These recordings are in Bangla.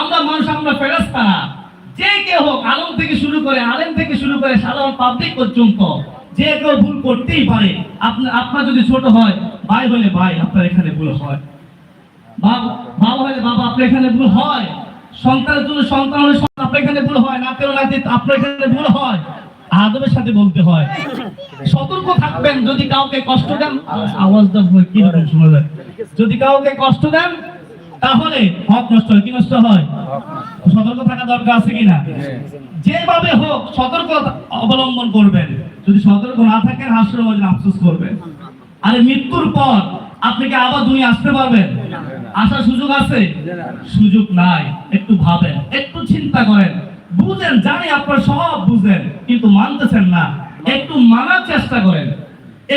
আমরা মানুষ, আমরা ফেরস্তা যে কেউ হোক, আলম থেকে শুরু করে আলেম থেকে শুরু করে সাধারণ পাবলিক পর্যন্ত, যে কেউ ভুল করতেই পারে। আপনার আপনার যদি ছোট হয়, ভাই হলে ভাই, আপনার এখানে ভুল হয়। বাবা হলে বাবা আপনার এখানে ভুল হয়। সন্তানের জন্য সন্তান হলে আপনার এখানে ভুল হয়। নাতেও নাতি, আপনার এখানে ভুল হয়। আদবের সাথে বলতে হয়। সতর্ক থাকবেন, যদি কাউকে কষ্ট দেন আওয়াজটা কি রকম শোনা যায়? যদি কাউকে কষ্ট দেন তাহলে হক নষ্ট হয়, কি নষ্ট হয়? সতর্ক থাকা দরকার আছে কিনা? যেভাবে হোক সতর্কতা অবলম্বন করবেন। যদি সতর্ক না থাকেন মধ্যে আফসোস করবেন। আরে মৃত্যুর পর আপনি কি আবার দুনিয়া আসতে পারবেন? আসার সুযোগ আছে? সুযোগ নাই। একটু ভাবেন, একটু চিন্তা করেন। বুঝেন, জানি আপনারা সব বুঝেন, কিন্তু মানতেছেন না। একটু মানার চেষ্টা করেন।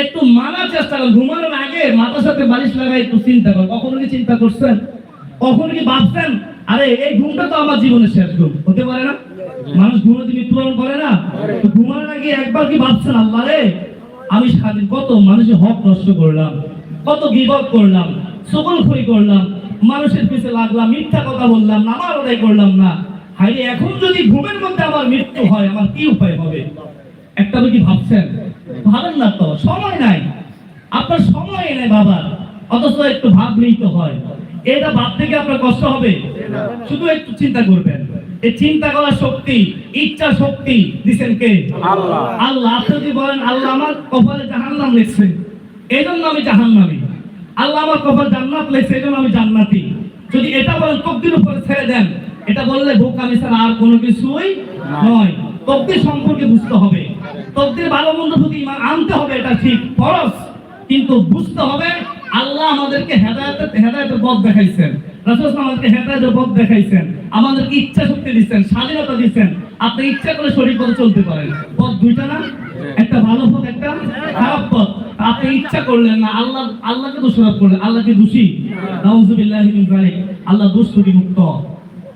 একটু মানার চেষ্টা করেন। ঘুমানোর আগে মাথার সাথে বালিশ লাগাই একটু চিন্তা করেন। কখনো কি চিন্তা করছেন? কখনো কি ভাবছেন, আরে এই ঘুমটা তো আমার জীবনের শেষ ঘুম? হতে পারে না? মানুষ ঘুমোতে মৃত্যুবরণ করে না? তো ঘুমানোর আগে একবার কি ভাবছেন, আল্লাহ রে, আমি স্বাধীন কত মানুষের হক নষ্ট করলাম, কত গিবত করলাম সকলখুরি করলাম, মানুষের পিছে লাগলাম, মিথ্যা কথা বললাম নামার আদায় করলাম না। হাইরে, এখন যদি ঘুমের মধ্যে আমার মৃত্যু হয়, আমার কি উপায় হবে? একটা কি ভাবছেন? ভাবেন না তো, সময় নাই। আপনার সময় নেই বাবার, অথচ একটু ভাবলেই তো হয়। এটা ভাবতে কি আপনার কষ্ট হবে? শুধু একটু চিন্তা করবেন। এই চিন্তা করার শক্তি ইচ্ছা শক্তি দিচ্ছেন কে? আল্লাহ। আল্লাহ। আপনি যদি বলেন আল্লাহ আমার কপালে জাহান্নাম লিখছে এই জন্য আমি জাহান্নামী। আল্লাহ আমার কপাল জান্নাত লিখছে এই জন্য আমি জান্নাতি। যদি এটা বলেন তকদির উপরে ছেড়ে দেন এটা বললে বোকামি ছাড়া আর কোনো কিছুই নয়। তকদির সম্পর্কে বুঝতে হবে। তকদির ভালো মন্দ প্রতি আনতে হবে এটা ঠিক ফরজ। কিন্তু বুঝতে হবে আল্লাহ আমাদেরকে হেদায়েতের হেদায়েতের পথ দেখাইছেন। আমাদেরকে হেদায়েতের পথ দেখাইছেন। আমাদেরকে ইচ্ছা শক্তি দিচ্ছেন, স্বাধীনতা দিচ্ছেন। আপনি ইচ্ছা করে শরীর পথে চলতে পারেন। পথ দুইটা না? একটা ভালো পথ, একটা খারাপ পথ। আপনি ইচ্ছা করলেন না, আল্লাহ আল্লাহকে দোষারোপ করলেন, আল্লাহকে দোষী। নাউজুবিল্লাহি আল্লাহ দোষ থেকে মুক্ত।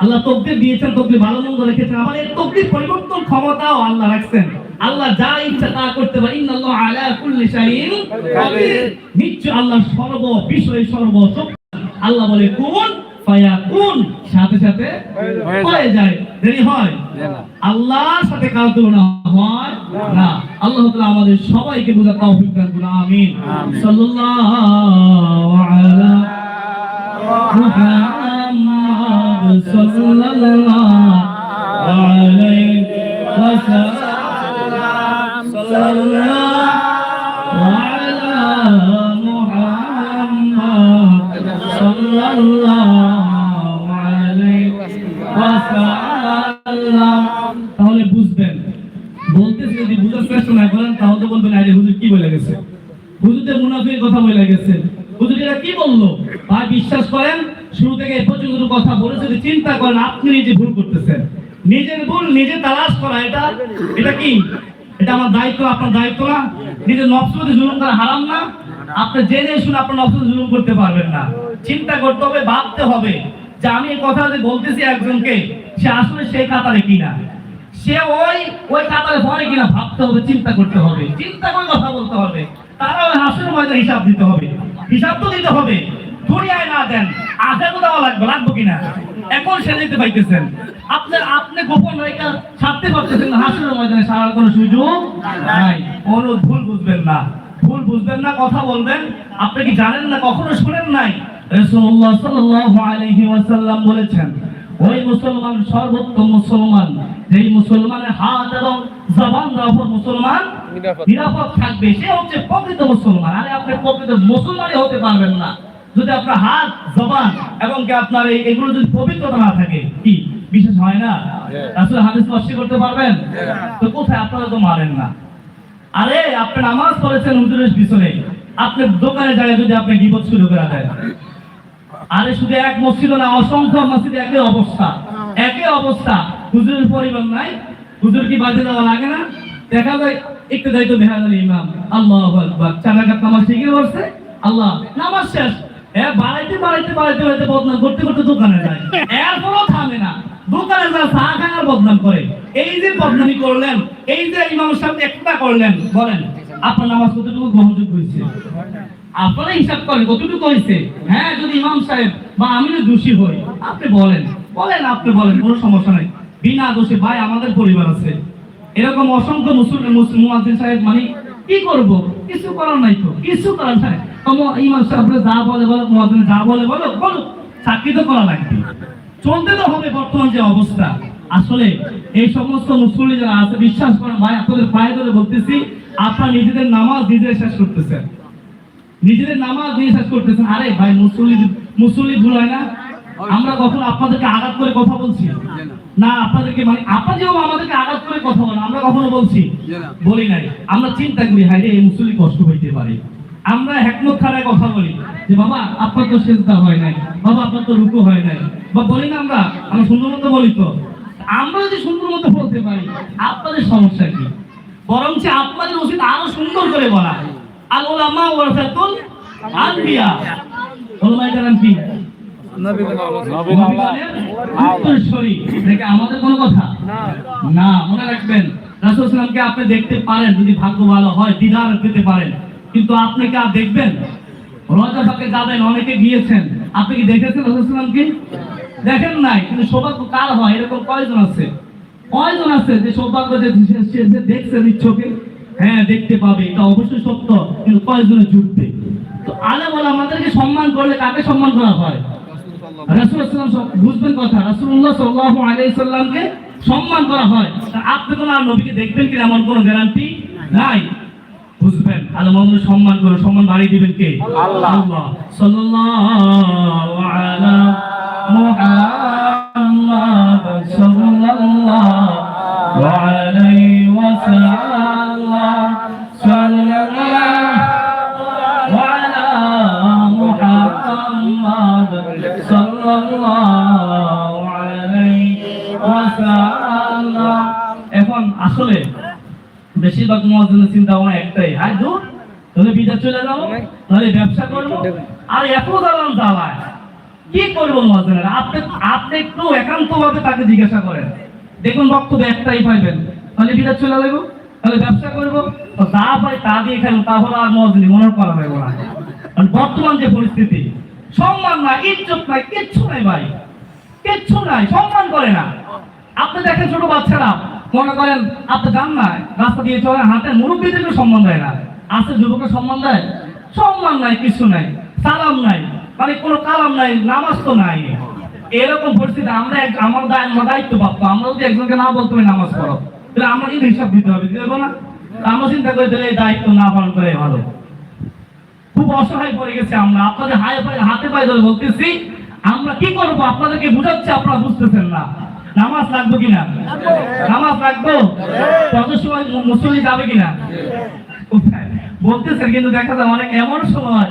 আল্লাহ তকদির দিয়েছেন, তকদির ভালো মন্দ রেখেছেন। আবার এই তকদির পরিবর্তন ক্ষমতাও আল্লাহ রাখছেন। আল্লাহ যা ইচ্ছা তা করতে পারে। ইন্নাল্লাহ আলা কুল্লি শাইইন কাদির। নিশ্চয় আল্লাহ সর্ব বিষয়ে সর্ব আল্লাহ বলে কোন ফায়াকুন। সাথে সাথে হয়ে যায়। দেরি হয়? আল্লাহর সাথে কাল তুলনা হয়? না। আল্লাহ তাআলা আমাদের সবাইকে বুঝা তৌফিক দান করুন। আমিন। সাল্লাল্লাহু আলা মুহাম্মদ সাল্লাল্লাহু ভুল, নিজে তালাশ করা, এটা এটা কি? এটা আমার দায়িত্ব, আপনার দায়িত্ব না। নিজের নফসতে জুলুম করা হারাম না। আপনি জেনে শুনে আপনার নফসতে জুলুম করতে পারবেন না। চিন্তা করতে হবে, ভাবতে হবে যে আমি এই কথা যে বলতেছি একজনকে, সে আসলে সেই কাতারে কিনা। সে ওই ওই কাতারে পড়ে কিনা, ভাবতে হবে, চিন্তা করতে হবে। চিন্তা করে কথা বলতে হবে। তারা ওই হাসির ময়দা হিসাব দিতে হবে। হিসাব তো দিতে হবে। দুনিয়ায় না দেন তো দেওয়া লাগবে লাগবে কিনা? এখন সে দিতে পাইতেছেন। আপনার আপনি গোপন রেখা ছাড়তে পারতেছেন না হাসির ময়দানে সারার কোনো সুযোগ নাই। কোনো ভুল বুঝবেন না। ভুল বুঝবেন না কথা বলবেন। আপনি কি জানেন না কখনো শুনেন নাই? রাসূলুল্লাহ সাল্লাল্লাহু আলাইহি ওয়াসাল্লাম বলেছেন ওই মুসলমান সর্বোত্তম মুসলমান যেই মুসলমানের হাত এবং জবান রাফর মুসলমান। নিরাপদ থাকবে। সে হচ্ছে প্রকৃত মুসলমান। আরে আপনি প্রকৃত মুসলমানই হতে পারবেন না। যদি আপনার হাত জবান এবং কি আপনার এই এগুলো যদি পবিত্রতা না থাকে কি? বিশেষ হয় না। আসলে হাদিস অস্বীকার করতে পারবেন? তো কোথায়? আপনারা তো মারেন না। আরে আপনি নামাজ পড়েছেন হুজুরের পিছনে। আপনি দোকানে যায় যদি আপনি গিবত শুরু করে দেন। আরে শুধু এক মসজিদ না অসংখ্য মসজিদে একই অবস্থা। একই অবস্থা। হুজুরের পরিবার নাই। হুজুর কি বাজে দেওয়া লাগে না? দেখা যায় একটু দায়িত্ব বেহাল ইমাম। আল্লাহ আকবার। চার রাকাত নামাজ ঠিকই করছে আল্লাহ নামাজ শেষ। এ বাড়াইতে বাড়াইতে বাড়াইতে বাড়াইতে বদনাম করতে করতে দোকানে যায়। এরপরও থামে না। দোকানে যা চা বদনাম করে, এই যে বদনামি করলেন, এই যে ইমাম সাহেব একটা করলেন, বলেন, আপনার নামাজ কতটুকু গ্রহণযোগ্য হয়েছে? আপনারা হিসাব করেন কতটুকু হয়েছে? হ্যাঁ যদি ইমাম সাহেব বা আমি দোষী হই, আপনি বলেন। বলেন, আপনি বলেন, কোনো সমস্যা নাই। বিনা দোষে ভাই, আমাদের পরিবার আছে। এরকম অসংখ্য মুসলিম মুসলিম সাহেব মানে কি করব? কিছু করার নাই তো। কিছু করার নাই। ইমাম যা বলে বলো যা বলে বলো বলো চাকরি তো করা লাগবে। চলতে তো হবে বর্তমান যে অবস্থা। আসলে এই সমস্ত মুসলিম যারা আছে বিশ্বাস করেন ভাই আপনাদের পায়ে ধরে বলতেছি আপনারা নিজেদের নামাজ নিজেরা শেষ করতেছেন। নিজেদের নামাজ নিয়ে শেষ করতেছেন। আরে ভাই মুসল্লি মুসল্লি ভুল হয় না। আমরা কখন আপনাদেরকে আঘাত করে কথা বলছি? না আপনাদেরকে মানে আপনারা যেমন আমাদেরকে আঘাত করে কথা বলেন আমরা কখনো বলছি? বলি নাই। আমরা চিন্তা করি রে এই মুসল্লি কষ্ট হইতে পারে। আমরা হেকমত খারায় কথা বলি। যে বাবা আপনার তো সেজদা হয় নাই বাবা আপনার তো রুকু হয় নাই। বা বলি না আমরা আমরা সুন্দর মতো বলি তো। আমরা যদি সুন্দর মতো বলতে পারি আপনাদের সমস্যা কি? বরঞ্চ আপনাদের উচিত আরও সুন্দর করে বলা। আল উলামা ওয়ারাসাতুল আনবিয়া। ওলামায়ে কেরাম কি? আমাদের কোনো কথা? না। মনে রাখবেন রাসূল আপনি দেখতে পারেন যদি ভাগ্য ভালো হয় দিদার পেতে পারেন। কিন্তু আপনি কি আর দেখবেন? রজা ফাঁকে যাবেন অনেকে গিয়েছেন। আপনি কি দেখেছেন রাসূল সাল্লামকে দেখেন নাই, কিন্তু সৌভাগ্য কার হয়? এরকম কয়জন আছে? কয়জন আছে যে সৌভাগ্য যে দেখছে নিচ্ছকে হ্যাঁ দেখতে পাবে, এটা অবশ্যই সত্য, কিন্তু কয়জনে জুটবে তো আলে বলে আমাদেরকে সম্মান করলে কাকে সম্মান করা হয়? সাল্লাল্লাহু বুঝবেন কথা, রাসূলুল্লাহ সাল্লাল্লাহু আলাইহি সাল্লামকে সম্মান করা হয়। আপনি কোন আর নবীকে দেখবেন কি এমন কোনো গ্যারান্টি নাই। বুঝবেন? আল্লাহ মোহাম্মদ সম্মান করে সম্মান বাড়িয়ে দিবেন কে? আল্লাহ। আল্লাহ। সাল্লাল্লাহু আলা মুহাম্মাদ। আর এত জ্বালায়। কি করব আপনি আপনি একটু তাকে জিজ্ঞাসা করেন। দেখুন বক্তব্য একটাই পাইবেন। তাহলে চলে যাব। তাহলে ব্যবসা করব। যা পাই তা দিয়ে খাব তাহলে আর মনে করা না। কারণ বর্তমান যে পরিস্থিতি, সম্মান নাই, ইজ্জত নাই, কিচ্ছু নাই ভাই। কিচ্ছু নাই, সম্মান করে না। আপনি দেখেন ছোট বাচ্চারা। মনে করেন, আপনি যান না, রাস্তা দিয়ে চলে হাঁটেন। মুরব্বীদেরকে সম্মান দেয় না। আছে যুবকের সম্মান দেয়? সম্মান নাই, কিছু নাই। সালাম নাই। মানে কোনো কালাম নাই, নামাজ তো নাই। এরকম পরিস্থিতি, আমরা আমার দায়- দায়িত্ব প্রাপ্ত আমরা যদি একজনকে না বলতে নামাজ পড়ো, তাহলে আমরা কিন্তু হিসাব দিতে হবে, দিতে না। আমরা চিন্তা করি, তাহলে এই দায়িত্ব না পালন করে ভালো। খুব অসহায় পড়ে গেছে আমরা। আপনাদের হাতে পায়ে হাতে পায়ে ধরে বলতেছি, আমরা কি করব? আপনাদেরকে বুঝাচ্ছি, আপনারা বুঝতেছেন না। নামাজ লাগবে কিনা? নামাজ লাগবো? কত সময় মু- যাবে কিনা? বলতেছেন, কিন্তু দেখা যায় অনেক এমন সময়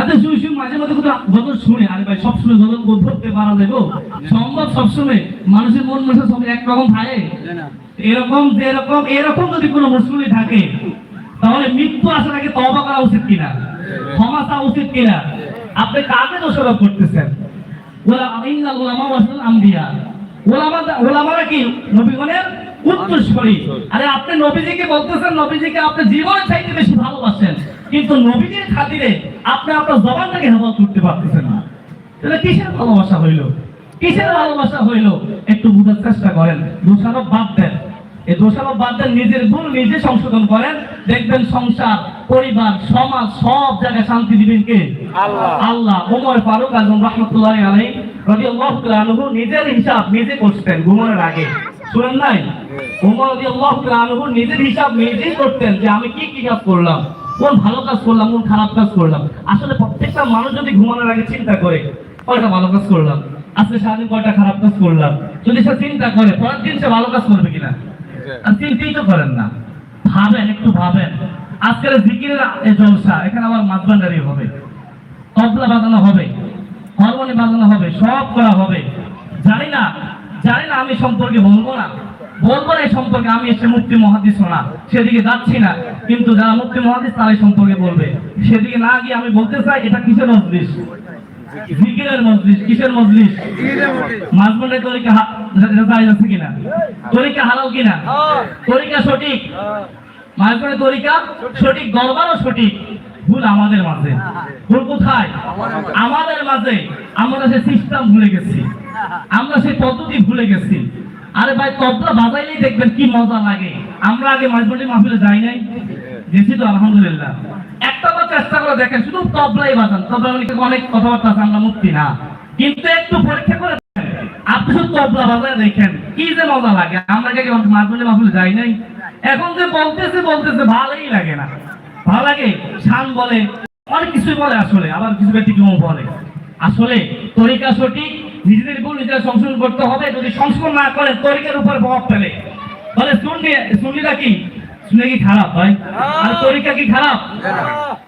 এত শুই শুই মাঝে মাঝে কোথাও গজল শুনে আরে ভাই সবসময় গজল বোধ করতে পারা যাবে সম্ভব সবসময় মানুষের মন মনসা সব একরকম থাকে। এরকম যে এরকম এরকম যদি কোনো মুসলিম থাকে তাহলে মৃত্যু আসার আগে তবা করা উচিত কিনা? ক্ষমা চাওয়া উচিত কিনা? আপনি কাকে দোষারোপ করতেছেন? ওলা ইন্নাল উলামা ওয়াসাল আম্বিয়া। ওলামা ওলামারা কি? নবীগণের আরে আপনি নবীজিকে বলতেছেন নবীজিকে আপনি জীবন চাইতে বেশি ভালোবাসেন। কিন্তু নবীজির খাতিরে আপনি আপনার জবানটাকে হেফাজত করতে পারতেছেন না। তাহলে কিসের ভালোবাসা হইল? কিসের ভালোবাসা হইল? একটু বুঝার চেষ্টা করেন। দোষারোপ বাদ দেন। এই দোষারোপ বাদ দেন নিজের ভুল নিজে সংশোধন করেন। দেখবেন সংসার পরিবার সমাজ সব জায়গায় শান্তি দিবেন কে? আল্লাহ। আল্লাহ। ওমর ফারুক আজম রহমতুল্লাহ আলাই রাদিয়াল্লাহু তাআলা আনহু নিজের হিসাব নিজে করতেন ঘুমানোর আগে। শুনেন নাই? ওমর রাদিয়াল্লাহু তাআলা আনহু নিজের হিসাব নিজেই করতেন যে আমি কি কি কাজ করলাম কোন ভালো কাজ করলাম কোন খারাপ কাজ করলাম। আসলে প্রত্যেকটা মানুষ যদি ঘুমানোর আগে চিন্তা করে কয়টা ভালো কাজ করলাম? আজকে সারাদিন কয়টা খারাপ কাজ করলাম? যদি সে চিন্তা করে পরের দিন সে ভালো কাজ করবে কিনা? চিন্তাই তো করেন না। ভাবেন একটু ভাবেন। আজকের জিকিরের এই জলসা এখানে আবার মাঝবান্ডারি হবে। তবলা বাজানো হবে হারমোনি বাজানো হবে সব করা হবে। জানি না জানি না আমি সম্পর্কে বলব না। বলব এই সম্পর্কে আমি এসে মুক্তি মহাদিস না সেদিকে যাচ্ছি না। কিন্তু যারা মুক্তি মহাদিস তারা এই সম্পর্কে বলবে। সেদিকে না গিয়ে আমি বলতে চাই, এটা কিসের মজলিস? জিকিরের মজলিস, কিসের মজলিস? তরিকা কিনা? তরিকা হালাল কিনা? তরিকা সঠিক? তরিকা সঠিক সঠিক। ভুল আমাদের মাঝে। ভুল কোথায়? আমাদের মাঝে। আমরা সে সিস্টেম ভুলে গেছি। আমরা সেই পদ্ধতি ভুলে গেছি। আরে ভাই, তবলা বাজাইলেই দেখবেন কি মজা লাগে। আমরা আগে মাঝমন্ডি মাহফিলে যাই নাই। গেছি তো, আলহামদুলিল্লাহ। একটা বার চেষ্টা করে দেখেন, শুধু তবলাই বাজান। তবলা অনেক অনেক কথাবার্তা আছে, আমরা মুক্তি না। কিন্তু একটু পরীক্ষা করে। আপনি শুধু তবলা বাজায় দেখেন, কি যে মজা লাগে। আমরা কি মাঝমন্ডি মাহফিলে যাই নাই। এখন যে বলতেছে বলতেছে, ভালোই লাগে না। ভালো লাগে, শান বলে, অনেক কিছুই বলে আসলে, আবার কিছু ব্যতিক্রম বলে? আসলে তরিকা সঠিক নিজেদের ভুল নিজেরা সংশোধন করতে হবে। যদি সংশোধন না করে, তরিকার উপর প্রভাব ফেলে। বলে শুনলি কি? শুনে কি খারাপ ভাই আর তরিকা কি খারাপ?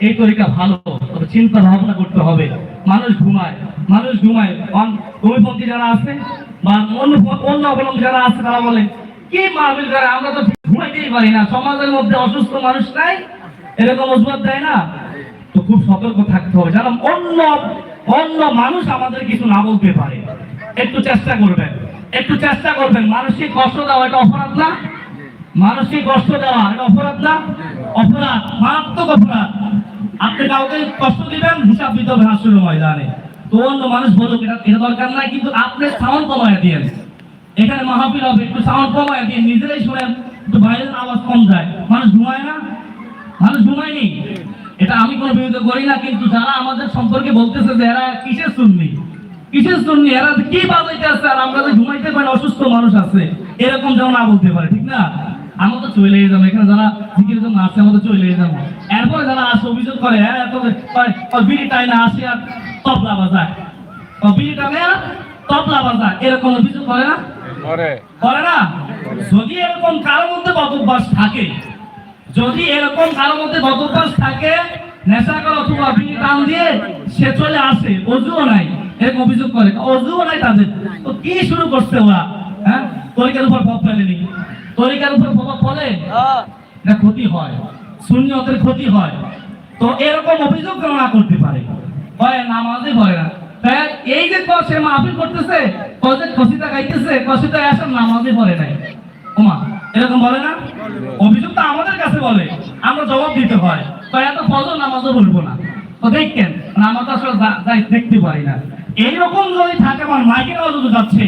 এই তরিকা ভালো, তবে চিন্তা ভাবনা করতে হবে। মানুষ ঘুমায় মানুষ ঘুমায়। যারা আছে বা অন্য অন্য যারা আছে, তারা বলে, কি মাহবিল করে? আমরা তো ঘুমাইতেই পারি না। সমাজের মধ্যে অসুস্থ মানুষ নাই? এরকম অজুহাত দেয় না? তো খুব সতর্ক থাকতে হবে। যারা অন্য অন্য মানুষ আমাদের কিছু না বলতে পারে। একটু চেষ্টা করবেন। একটু চেষ্টা করবেন। মানসিক কষ্ট দেওয়া এটা অপরাধ না? মানসিক কষ্ট দেওয়া এটা অপরাধ না? অপরাধ, মারাত্মক অপরাধ। আপনি কাউকে কষ্ট দিবেন, হিসাব দিতে হবে হাসুর ময়দানে। তো অন্য মানুষ বলুক, এটা এটা দরকার নাই, কিন্তু আপনি সাউন্ড কমায় দিয়েন। এখানে মাহফিল হবে, একটু সাউন্ড কমায় দিয়ে নিজেরাই শুনেন, একটু বাইরের আওয়াজ কম যায়। মানুষ ঘুমায় না? মানুষ ঘুমায়নি? এটা আমি কোনো বিরোধিতা করি না কিন্তু যারা আমাদের সম্পর্কে বলতেছে যে এরা কিসের শুননি কিসের শুননি এরা কি বাজাইতে আছে আর আমরা যে ঘুমাইতে পারি অসুস্থ মানুষ আছে? এরকম যেন না বলতে পারে ঠিক না? আমরা তো চলে যাব এখানে যারা জিকির জন্য আসছে আমরা তো চলে যাব। এরপরে যারা আসে অভিযোগ করে হ্যাঁ এত বিড়ি টাই না আসে আর তবলা বাজায়? বিড়ি তবলা বাজায় এরকম অভিযোগ করে না? করে। না? যদি এরকম কারোর মধ্যে বদভ্যাস থাকে যদি এরকম কারোর মধ্যে বদভ্যাস থাকে, নেশা করে অথবা বিড়ি টান দিয়ে, সে চলে আসে। অজুও নাই, এরকম অভিযোগ করে। অজুও নাই তাদের। তো কি শুরু করছে ওরা? হ্যাঁ? তরিকার উপর প্রভাব ফেলেনি তরিকার উপর প্রভাব ফলে? এটা ক্ষতি হয়। শূন্যতের ক্ষতি হয়। তো এরকম অভিযোগ কেন না করতে পারে? হয়, নামাজই পড়ে না। এই যে ক- সে মাহফিল করতেছে কজে কসিতা গাইতেছে কসিতা আসে নামাজই পড়ে নাই। এরকম বলে না? অভিযোগ তো আমাদের কাছে বলে, আমরা জবাব দিতে হয়। তো এত ফজর নামাজও বলব না। তো নামাজ আসলে দেখতে পারি না। এইরকম যদি থাকে, আমার যাচ্ছে।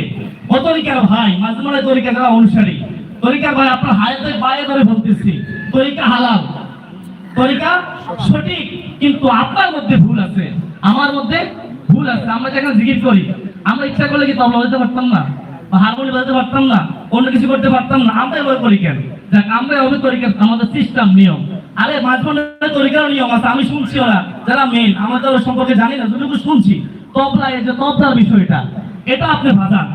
ও তরিকার ভাই, মাঝে মাঝে তরিকা যারা অনুসারী। তরিকার ভাই, আপনার পায়ে ধরে বলতেছি, তরিকা হালাল। তরিকা সঠিক, কিন্তু আপনার মধ্যে ভুল আছে। আমার মধ্যে ভুল আছে, আমরা যেখানে জিকির করি, আমরা ইচ্ছা করলে কি তবলা বাজাতে পারতাম না? বা হারমোনি বাজাতে পারতাম না, অন্য কিছু করতে পারতাম না। আমরা এভাবে করি কেন? আমরা এভাবে করি আমাদের সিস্টেম নিয়ম। আরে, মাঝে মাঝে তরিকার নিয়ম আছে, আমি শুনছি ওরা, যারা মেন আমাদের সম্পর্কে জানি না, যতটুকু শুনছি, তবলা এই যে তবলার বিষয়টা, এটা আপনি বাজান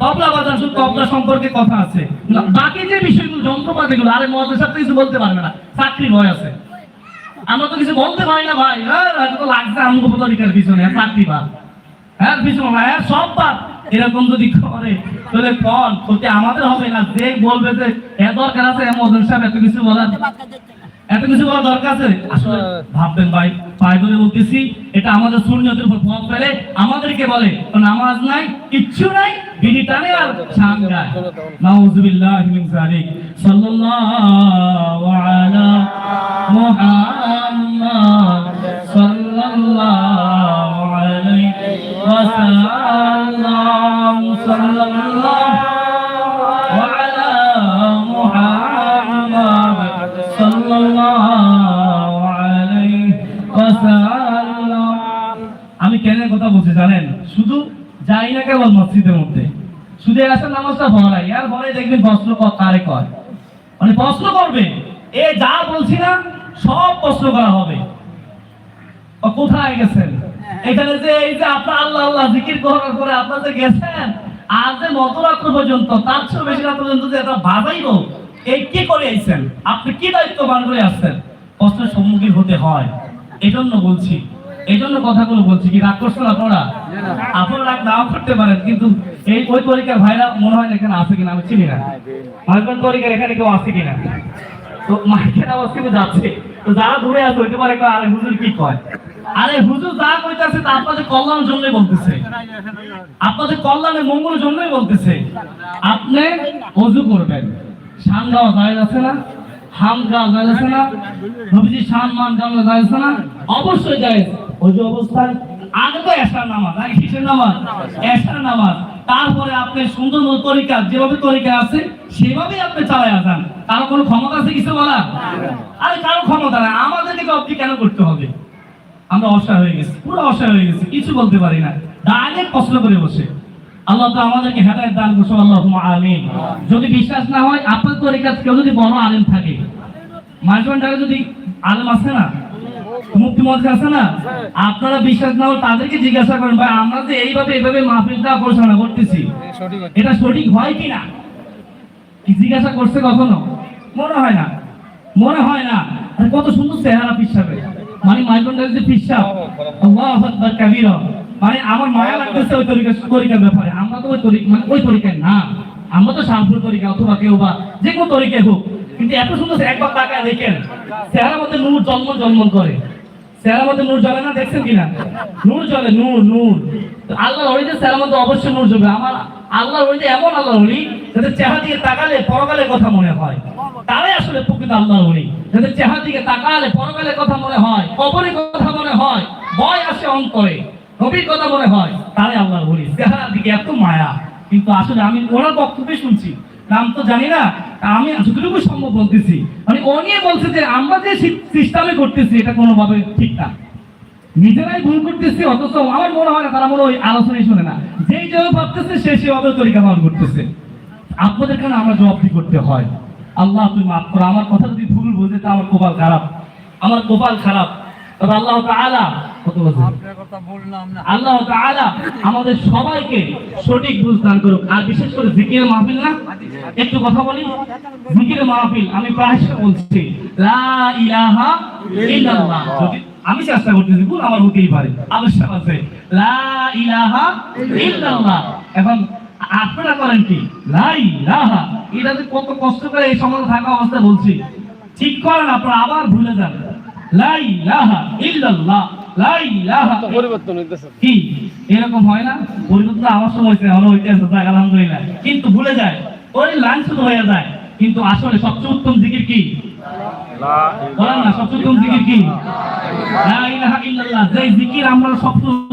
তবলা বাজার শুধু তবলা সম্পর্কে কথা আছে। বাকি যে বিষয়গুলো, যন্ত্রপাতিগুলো, আরে মহাদেশ কিছু বলতে পারবে না চাকরি ভয় আছে। আমরা তো কিছু বলতে পারি না, ভাই। হ্যাঁ তো লাগছে, আমগো তরিকার পিছনে, চাকরি বা হ্যাঁ পিছনে হ্যাঁ সব বাদ। এরকম যদি করে, তাহলে কন ক্ষতি আমাদের হবে না? যে বলবে যে, এ দরকার আছে এমন সাহেব, এত কিছু বলার এত কিছু বলার দরকার আছে? আসলে ভাববেন ভাই, পায়ে ধরে এটা আমাদের শূন্যতের উপর প্রভাব ফেলে, আমাদেরকে বলে নামাজ নাই, কিচ্ছু নাই, বিড়ি টানে আর শান গায়। মিন যালিক। সাল্লাল্লাহু আলা মুহাম্মদ। যাই না কেবল মসজিদের মধ্যে। শুধু আসেন নামাজটা ভরাই আর ভরাই দেখবেন প্রশ্ন কারে কয়? মানে প্রশ্ন করবে এ যা বলছি না সব প্রশ্ন করা হবে। কোথায় গেছেন? এখানে যে এই যে আপনার আল্লাহ আল্লাহ জিকির করার পরে আপনার যে গেছেন আজ যে মতরাত্র পর্যন্ত তার চেয়ে বেশি রাত পর্যন্ত যে এটা বাজাইবো এই কি করে আইছেন? আপনি কি দায়িত্ব পালন করে আসছেন কষ্টের সম্মুখীন হতে হয়। এই জন্য বলছি এই জন্য কথাগুলো বলছি, কি রাগ করছেন আপনারা? আপনারা রাগ নাও করতে পারেন, কিন্তু এই ওই তরিকার ভাইরা মনে হয় এখানে আছে কিনা, আমি চিনি না। মাইকন তরিকার, এখানে কেউ আছে কিনা? তো মাইকের আওয়াজ কিন্তু যাচ্ছে। তো যারা দূরে আছে, হইতে পারে আরে হুজুর কি কয়? আরে হুজুর যা কইতাছে তা আপনাদের কল্যাণের জন্যই বলতেছে। আপনাদের কল্যাণের মঙ্গলের জন্যই বলতেছে। আপনি অজু করবেন। শান গাওয়া যায় আছে না? হাম গাওয়া যায় আছে না? নবীজি শান, মান গাওয়া যায় আছে না? অবশ্যই যায় অজু অবস্থায়, আগে তো এশার নামাজ, আগে কিসের নামাজ, এশার নামাজ। তারপরে আপনি সুন্দর মতো তরিকা, যেভাবে তরিকা আছে, সেভাবেই আপনি কারও কোনো ক্ষমতা আছে কিছু আরে কারও ক্ষমতা নাই। কেন করতে হবে? আমরা অসহায় হয়ে গেছি, পুরো অসহায় হয়ে গেছি, কিছু বলতে পারি না। ডাইরেক্ট প্রশ্ন করে বসে। আল্লাহ তো আমাদেরকে হেদায়ত দান আল্লাহ আমিন। যদি বিশ্বাস না হয়, আপনার তরিকাত কেউ যদি বড় আলেম থাকে মাইজবান্ডারে যদি আলেম আছে না মুক্তি মধ্যে আছে না? আপনারা বিশ্বাস না হলে তাদেরকে জিজ্ঞাসা করেন ভাই আমরা যে এইভাবে এইভাবে মাহফিলটা পরিচালনা করতেছি এটা সঠিক হয় কিনা কি জিজ্ঞাসা করছে কখনো? মনে হয় না। মনে হয় না। কত সুন্দর চেহারা পিসাবে মানে মাইকন্ডার যে পিসাব আল্লাহু আকবার কাবীরা। মানে আমার মায়া লাগতেছে ওই তরিকা তরিকার ব্যাপারে। আমরা তো ওই তরিকা মানে ওই তরিকায় না। আমরা তো শাহপুর তরিকা অথবা কেউ বা যে কোনো তরিকায় হোক। কিন্তু এত সুন্দর একবার তাকায় দেখেন চেহারার মধ্যে নূর জন্ম জন্ম করে। চেহারার নূর জ্বলে না, দেখছেন কিনা? নূর জ্বলে, নূর নূর। আল্লাহর অবশ্যই নূর জ্বলবে। আমার আল্লাহর এমন আল্লাহর হরি যাদের চেহারা দিকে তাকালে পরকালের কথা মনে হয়। তারাই আসলে প্রকৃত আল্লাহর হরি। যাদের চেহারা দিকে তাকালে পরকালের কথা মনে হয়, কবরের কথা মনে হয় ভয় আসে অন্তরে, নবীর কথা মনে হয়, তারাই আল্লাহর হরি। চেহারার দিকে এত মায়া। কিন্তু আসলে আমি ওনার বক্তব্য শুনছি। নাম তো জানি না আমি যতটুকু সম্ভব বলতেছি। মানে ও নিয়ে বলছে যে, আমরা যে সিস্টেমে করতেছি, এটা কোনোভাবে ঠিক না। নিজেরাই ভুল করতেছি, অথচ আমার মনে হয় না, তারা মনে হয় ওই আলোচনাই শোনে না। যেই যেভাবে ভাবতেছে, সে সেভাবে তরিকা পালন করতেছে। আপনাদের কেন আমরা জবাবদি করতে হয়? আল্লাহ তুমি মাফ করো, আমার কথা যদি ভুল বুঝে, তা আমার কপাল খারাপ। আমার কপাল খারাপ। তবে আল্লাহ বলছে আল্লাহ তাআলা আমাদের সবাইকে সঠিক বুঝ দান করুক। আর বিশেষ করে জিকির মাহফিল না? একটু কথা বলি। জিকির মাহফিল আমি প্রায় বলছি। লা ইলাহা ইল্লাল্লাহ। আমি চেষ্টা করতেছি ভুল আমার হতেই পারে। আবশ্যক আছে। লা ইলাহা ইল্লাল্লাহ। এখন আপনারা করেন কি? লা ইলাহা। এটা যে কত কষ্ট করে এই সময় থাকা অবস্থা বলছি। ঠিক করেন আপনারা আবার ভুলে যান পরিবর্তন কি? এরকম হয় না? পরিবর্তন আমার সময় হয়েছে আমার হইতেছে আলহামদুলিল্লাহ। কিন্তু ভুলে যায়। ওই লাইন শুরু হয়ে যায়। কিন্তু আসলে সবচেয়ে উত্তম জিকির কি? বলেন না সবচেয়ে উত্তম জিকির কি? লা ইলাহা ইল্লাল্লাহ যে জিকির আমরা সবচেয়ে